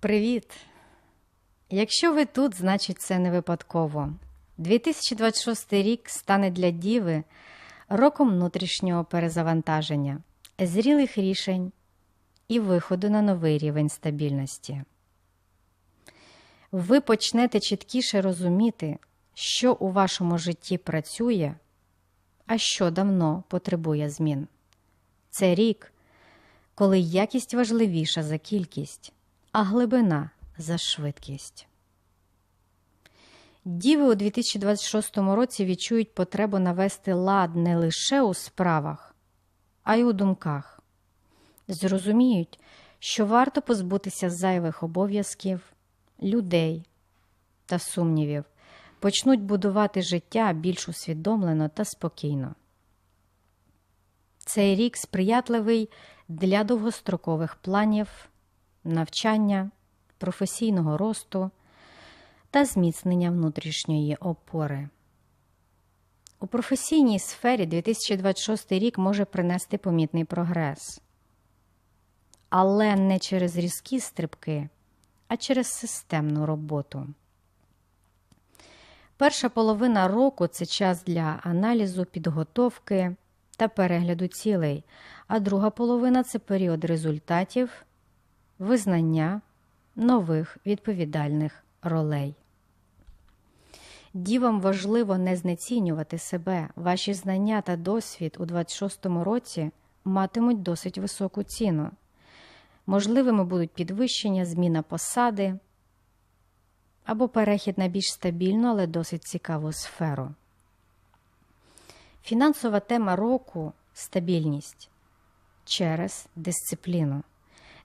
Привіт! Якщо ви тут, значить це не випадково. 2026 рік стане для Діви роком внутрішнього перезавантаження, зрілих рішень і виходу на новий рівень стабільності. Ви почнете чіткіше розуміти, що у вашому житті працює, а що давно потребує змін. Це рік, коли якість важливіша за кількість, а глибина за швидкість. Діви у 2026 році відчують потребу навести лад не лише у справах, а й у думках. Зрозуміють, що варто позбутися зайвих обов'язків, людей та сумнівів, почнуть будувати життя більш усвідомлено та спокійно. Цей рік сприятливий для довгострокових планів, навчання, професійного росту та зміцнення внутрішньої опори. У професійній сфері 2026 рік може принести помітний прогрес, але не через різкі стрибки, а через системну роботу. Перша половина року це час для аналізу, підготовки та перегляду цілей, а друга половина це період результатів, визнання нових відповідальних ролей. Дівам важливо не знецінювати себе, ваші знання та досвід у 26-му році матимуть досить високу ціну. Можливими будуть підвищення, зміна посади або перехід на більш стабільну, але досить цікаву сферу. Фінансова тема року стабільність через дисципліну.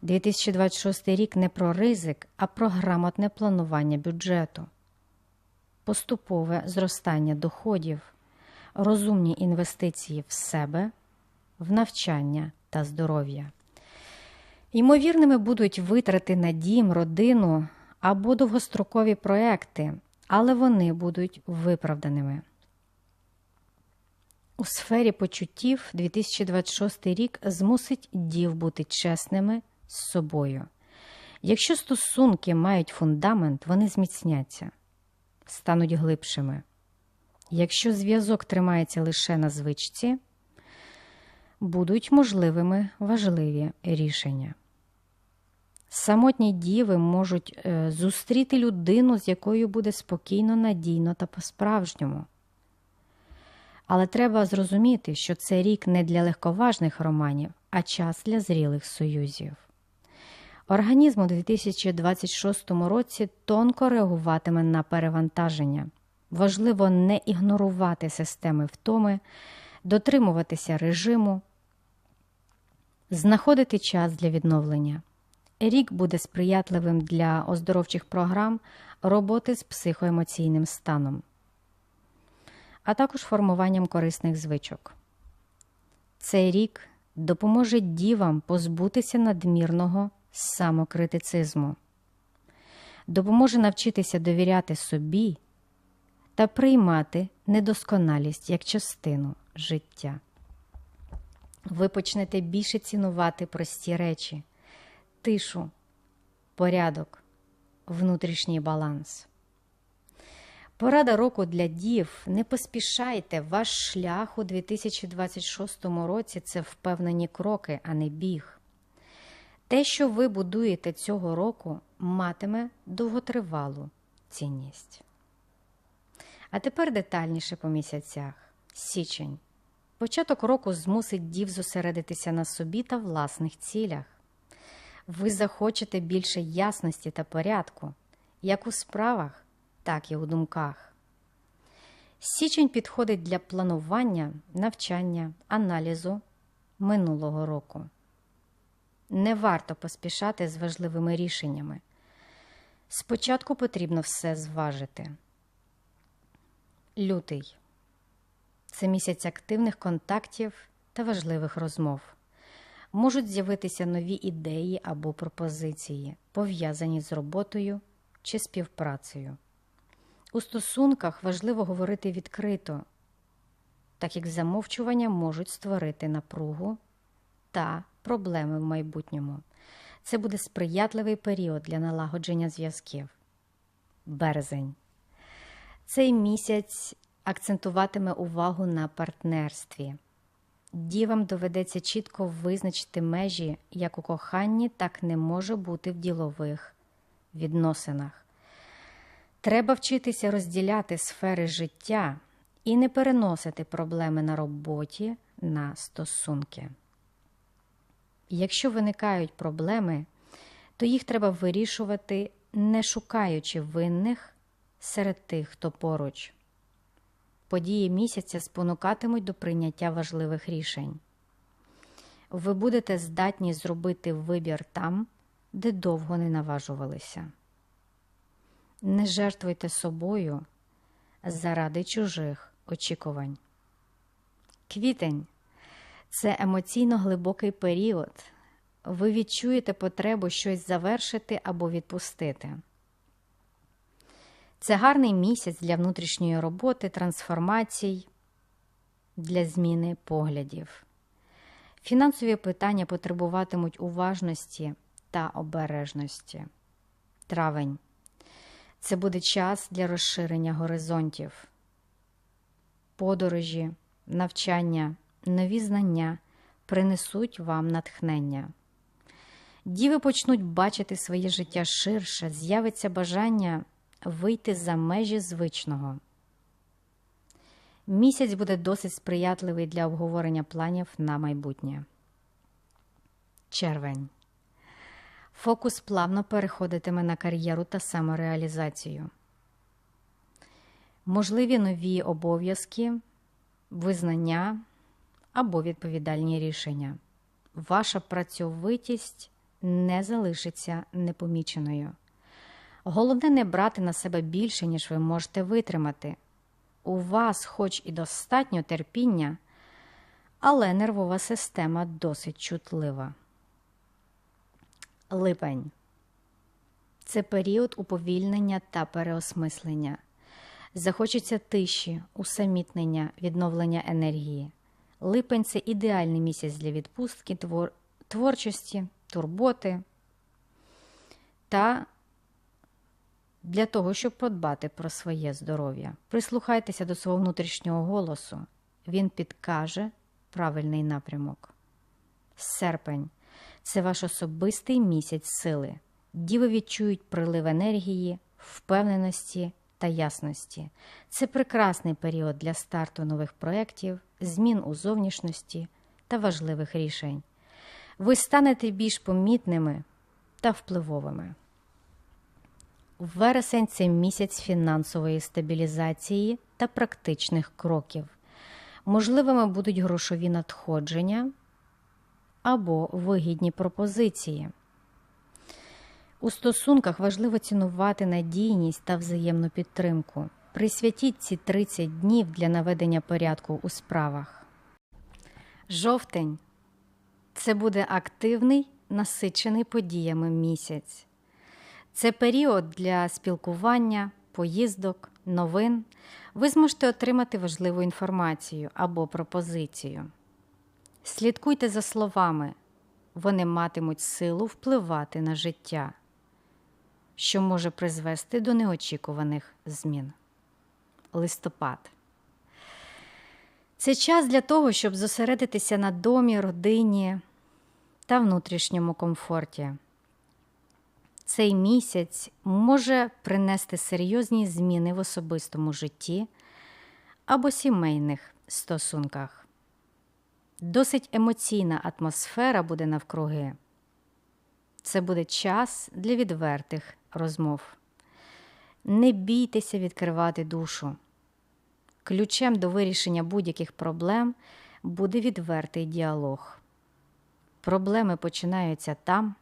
2026 рік не про ризик, а про грамотне планування бюджету, поступове зростання доходів, розумні інвестиції в себе, в навчання та здоров'я. Ймовірними будуть витрати на дім, родину або довгострокові проекти, але вони будуть виправданими. У сфері почуттів 2026 рік змусить дів бути чесними з собою. Якщо стосунки мають фундамент, вони зміцняться, стануть глибшими. Якщо зв'язок тримається лише на звичці, будуть можливими важливі рішення. Самотні діви можуть е, зустріти людину, з якою буде спокійно, надійно та по-справжньому. Але треба зрозуміти, що це рік не для легковажних романів, а час для зрілих союзів. Організм у 2026 році тонко реагуватиме на перевантаження. Важливо не ігнорувати системи втоми, дотримуватися режиму, знаходити час для відновлення. Рік буде сприятливим для оздоровчих програм роботи з психоемоційним станом, а також формуванням корисних звичок. Цей рік допоможе дівам позбутися надмірного самокритицизму, допоможе навчитися довіряти собі та приймати недосконалість як частину життя. Ви почнете більше цінувати прості речі, тишу, порядок, внутрішній баланс. Порада року для дів. Не поспішайте, ваш шлях у 2026 році це впевнені кроки, а не біг. Те, що ви будуєте цього року, матиме довготривалу цінність. А тепер детальніше по місяцях. Січень. Початок року змусить дів зосередитися на собі та власних цілях. Ви захочете більше ясності та порядку, як у справах, так і у думках. Січень підходить для планування, навчання, аналізу минулого року. Не варто поспішати з важливими рішеннями. Спочатку потрібно все зважити. Лютий це місяць активних контактів та важливих розмов. Можуть з'явитися нові ідеї або пропозиції, пов'язані з роботою чи співпрацею. У стосунках важливо говорити відкрито, так як замовчування можуть створити напругу та проблеми в майбутньому. Це буде сприятливий період для налагодження зв'язків. Березень. Цей місяць акцентуватиме увагу на партнерстві. Дівам доведеться чітко визначити межі як у коханні, так не може бути в ділових відносинах. Треба вчитися розділяти сфери життя і не переносити проблеми на роботі на стосунки. Якщо виникають проблеми, то їх треба вирішувати, не шукаючи винних серед тих, хто поруч. Події місяця спонукатимуть до прийняття важливих рішень. Ви будете здатні зробити вибір там, де довго не наважувалися. Не жертвуйте собою заради чужих очікувань. Квітень це емоційно глибокий період. Ви відчуєте потребу щось завершити або відпустити. Це гарний місяць для внутрішньої роботи, трансформацій, для зміни поглядів. Фінансові питання потребуватимуть уважності та обережності. Травень. Це буде час для розширення горизонтів, подорожі, навчання, нові знання принесуть вам натхнення. Діви почнуть бачити своє життя ширше, з'явиться бажання вийти за межі звичного. Місяць буде досить сприятливий для обговорення планів на майбутнє. Червень. Фокус плавно переходитиме на кар'єру та самореалізацію. Можливі нові обов'язки, визнання або відповідальні рішення. Ваша працьовитість не залишиться непоміченою. Головне не брати на себе більше, ніж ви можете витримати. У вас, хоч і достатньо терпіння, але нервова система досить чутлива. Липень це період уповільнення та переосмислення. Захочеться тиші, усамітнення, відновлення енергії. Липень це ідеальний місяць для відпустки, твор... творчості, турботи та для того, щоб подбати про своє здоров'я. Прислухайтеся до свого внутрішнього голосу, він підкаже правильний напрямок. Серпень це ваш особистий місяць сили. Діви відчують прилив енергії, впевненості та ясності. Це прекрасний період для старту нових проєктів, змін у зовнішності та важливих рішень. Ви станете більш помітними та впливовими. Вересень це місяць фінансової стабілізації та практичних кроків. Можливими будуть грошові надходження або вигідні пропозиції. У стосунках важливо цінувати надійність та взаємну підтримку. Присвятіть ці 30 днів для наведення порядку у справах. Жовтень це буде активний, насичений подіями місяць. Це період для спілкування, поїздок, новин. Ви зможете отримати важливу інформацію або пропозицію. Слідкуйте за словами, вони матимуть силу впливати на життя, що може призвести до неочікуваних змін. Листопад. Це час для того, щоб зосередитися на домі, родині та внутрішньому комфорті. Цей місяць може принести серйозні зміни в особистому житті або сімейних стосунках. Досить емоційна атмосфера буде навкруги. Це буде час для відвертих розмов. Не бійтеся відкривати душу. Ключем до вирішення будь-яких проблем буде відвертий діалог. Проблеми починаються там,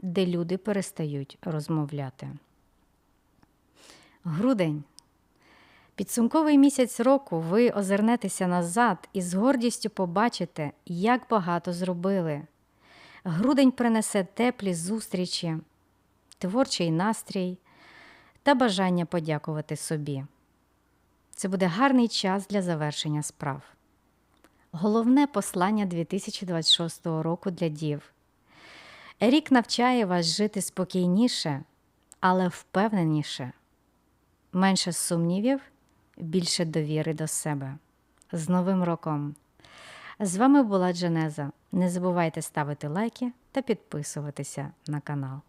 де люди перестають розмовляти. Грудень. Підсумковий місяць року ви озирнетеся назад і з гордістю побачите, як багато зробили. Грудень принесе теплі зустрічі, творчий настрій та бажання подякувати собі. Це буде гарний час для завершення справ. Головне послання 2026 року для дів. Рік навчає вас жити спокійніше, але впевненіше, менше сумнівів, більше довіри до себе. З Новим роком! З вами була Дженеза. Не забувайте ставити лайки та підписуватися на канал.